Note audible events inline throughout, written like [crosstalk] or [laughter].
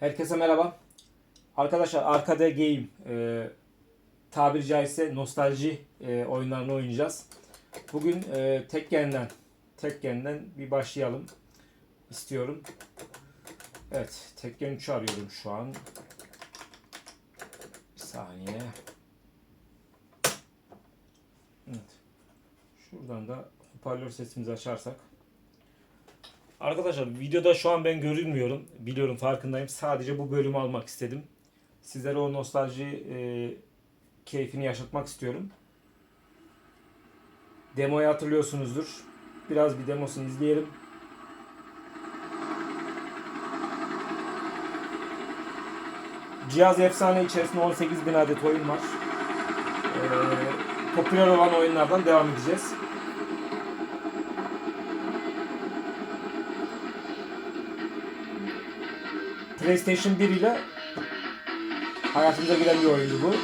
Herkese merhaba. Arkadaşlar Arcade Game e, tabiri caizse nostalji e, oyunlarını oynayacağız. Bugün e, Tekken'den Tekken'den bir başlayalım istiyorum. Evet, Tekken 3'ü arıyorum şu an. Bir saniye. Evet. Şuradan da hoparlör sesimizi açarsak. Arkadaşlar videoda şu an ben görünmüyorum. Biliyorum farkındayım. Sadece bu bölümü almak istedim. Sizlere o nostalji e, keyfini yaşatmak istiyorum. Demoyu hatırlıyorsunuzdur. Biraz bir demosunu izleyelim. Cihaz efsane içerisinde 18 bin adet oyun var. Ee, popüler olan oyunlardan devam edeceğiz. PlayStation 1 ile hayatımıza giren bir oyundu bu.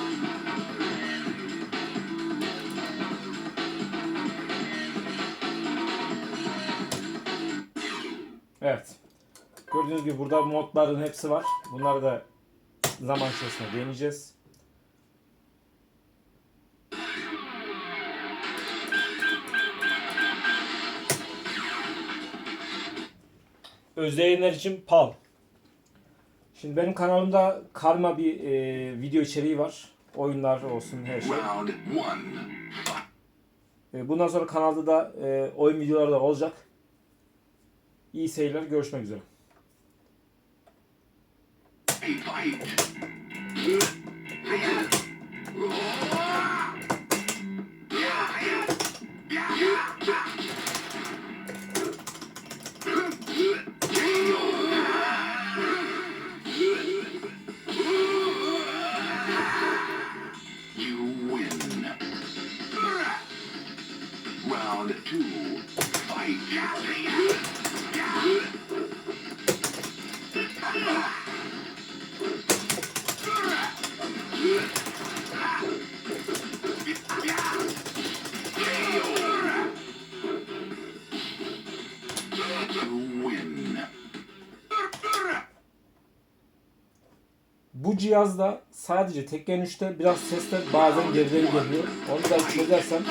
Evet. Gördüğünüz gibi burada modların hepsi var. Bunları da zaman içerisinde deneyeceğiz. Özde yayınlar için PAL. Şimdi benim kanalımda karma bir e, video içeriği var. Oyunlar olsun her şey. E, bundan sonra kanalda da e, oyun videoları da olacak. İyi seyirler. Görüşmek üzere. Round two. Fight. Bu cihazda sadece Tekken 3'te biraz sesler bazen gerileri geliyor. Onu da çözersem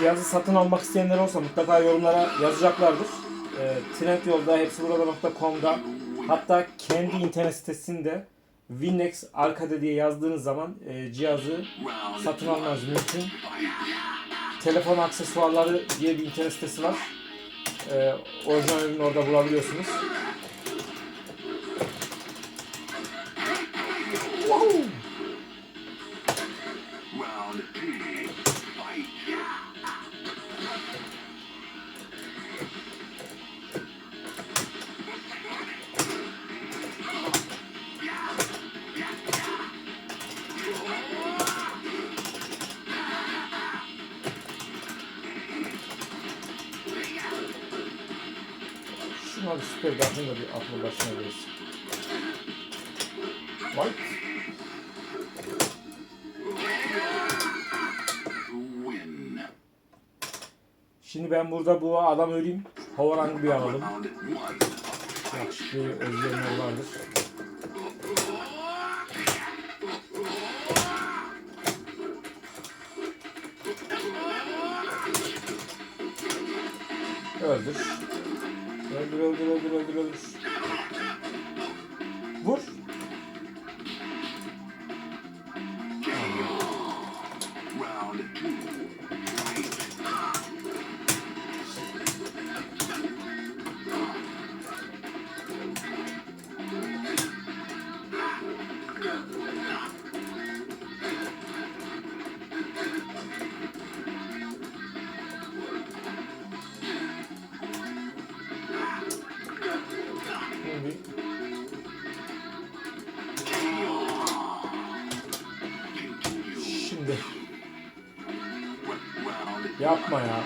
cihazı satın almak isteyenler olsa mutlaka yorumlara yazacaklardır. E, Trendyol'da hepsiburalar.com'da hatta kendi internet sitesinde Winnex Arcade diye yazdığınız zaman e, cihazı satın almanız mümkün. Telefon aksesuarları diye bir internet sitesi var. Ee, orijinal ürünü orada bulabiliyorsunuz. Round Bir süper bakın da bir aklı başına gelsin. Win. Şimdi ben burada bu adam öleyim. Havarangı bir alalım. Yakışıklı özleyenler vardır. Öldür. Öldür, öldür, öldür, öldür, Yapma ya.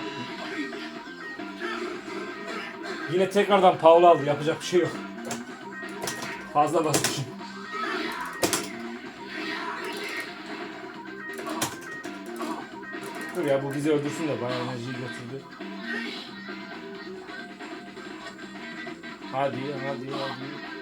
Yine tekrardan Paul aldı. Yapacak bir şey yok. Fazla basmışım. Dur ya bu bizi öldürsün de bana enerjiyi götürdü. Hadi hadi hadi.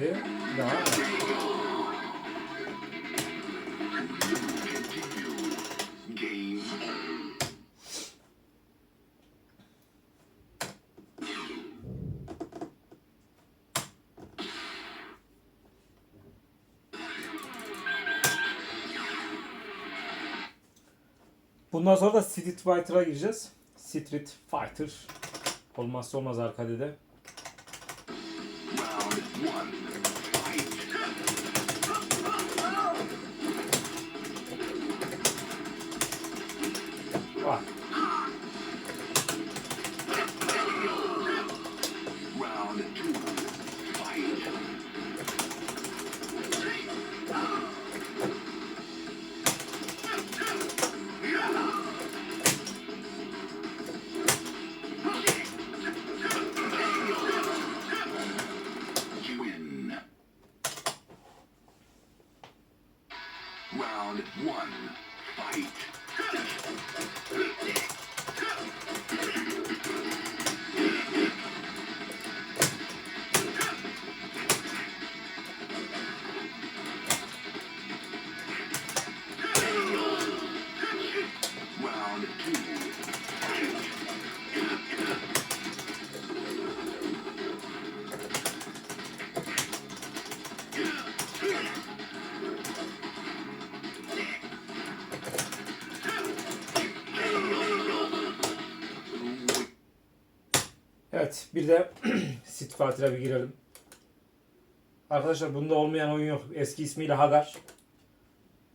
Hadi. Daha. Bundan sonra da Street Fighter'a gireceğiz. Street Fighter. Olmazsa olmaz arkadede. Evet bir de [clears throat] Street Fighter'a bir girelim. Arkadaşlar bunda olmayan oyun yok. Eski ismiyle Hagar.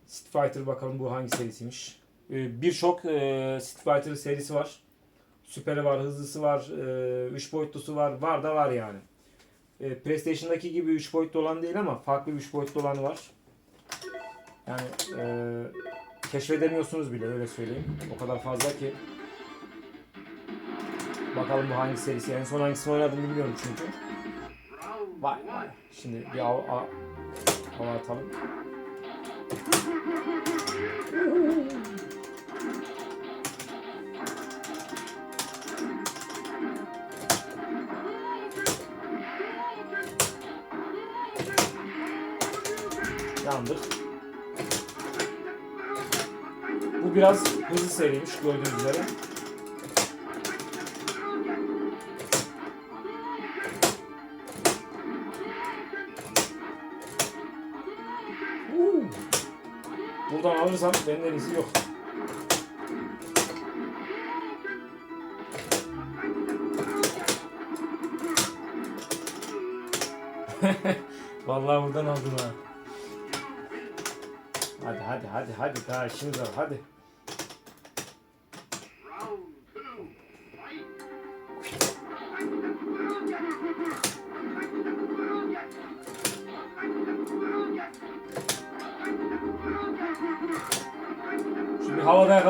Street Fighter bakalım bu hangi serisiymiş. Ee, Birçok e, Street Fighter serisi var. Süperi var, hızlısı var, 3 boyutlusu var. Var da var yani. E, PlayStation'daki gibi 3 boyutlu olan değil ama farklı 3 boyutlu olanı var. Yani e, keşfedemiyorsunuz bile öyle söyleyeyim. O kadar fazla ki. Bakalım bu hangi serisi. En son hangisini oynadım bilmiyorum çünkü. Vay vay. Şimdi bir av, av, hava atalım. Yandık. Bu biraz hızlı seriymiş gördüğünüz üzere. Buradan alırsam benden iyisi yok. [laughs] Vallahi buradan aldım ha. Hadi hadi hadi hadi daha işimiz var hadi.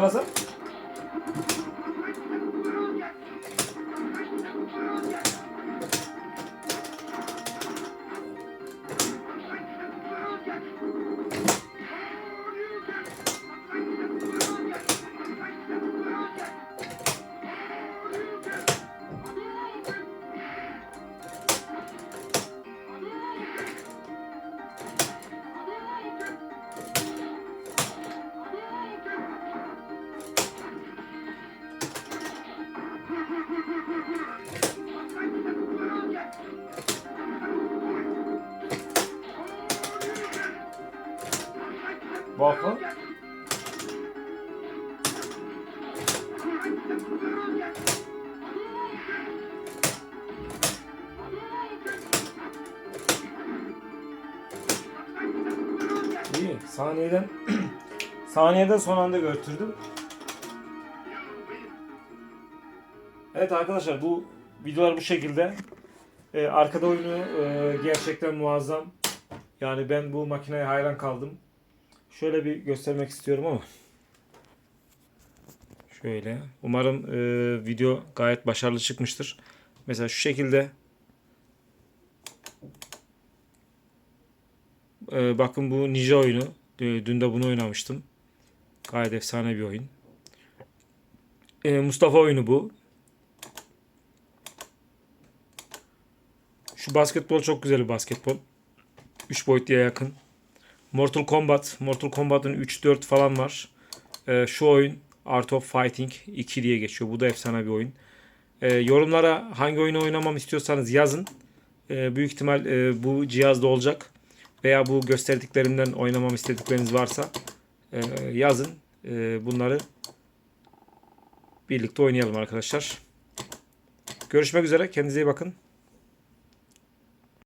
Havada yakalasam. Bak lan. İyi. Saniyeden [clears throat] saniyeden son anda götürdüm. Evet arkadaşlar bu videolar bu şekilde. Ee, arkada oyunu e, gerçekten muazzam. Yani ben bu makineye hayran kaldım. Şöyle bir göstermek istiyorum ama. Şöyle. Umarım e, video gayet başarılı çıkmıştır. Mesela şu şekilde e, bakın bu Ninja oyunu. E, Dün de bunu oynamıştım. Gayet efsane bir oyun. E, Mustafa oyunu bu. Şu basketbol çok güzel bir basketbol. 3 boyutluya yakın. Mortal Kombat. Mortal Kombat'ın 3-4 falan var. Ee, şu oyun Art of Fighting 2 diye geçiyor. Bu da efsane bir oyun. Ee, yorumlara hangi oyunu oynamam istiyorsanız yazın. Ee, büyük ihtimal e, bu cihazda olacak. Veya bu gösterdiklerimden oynamam istedikleriniz varsa e, yazın. E, bunları birlikte oynayalım arkadaşlar. Görüşmek üzere. Kendinize iyi bakın.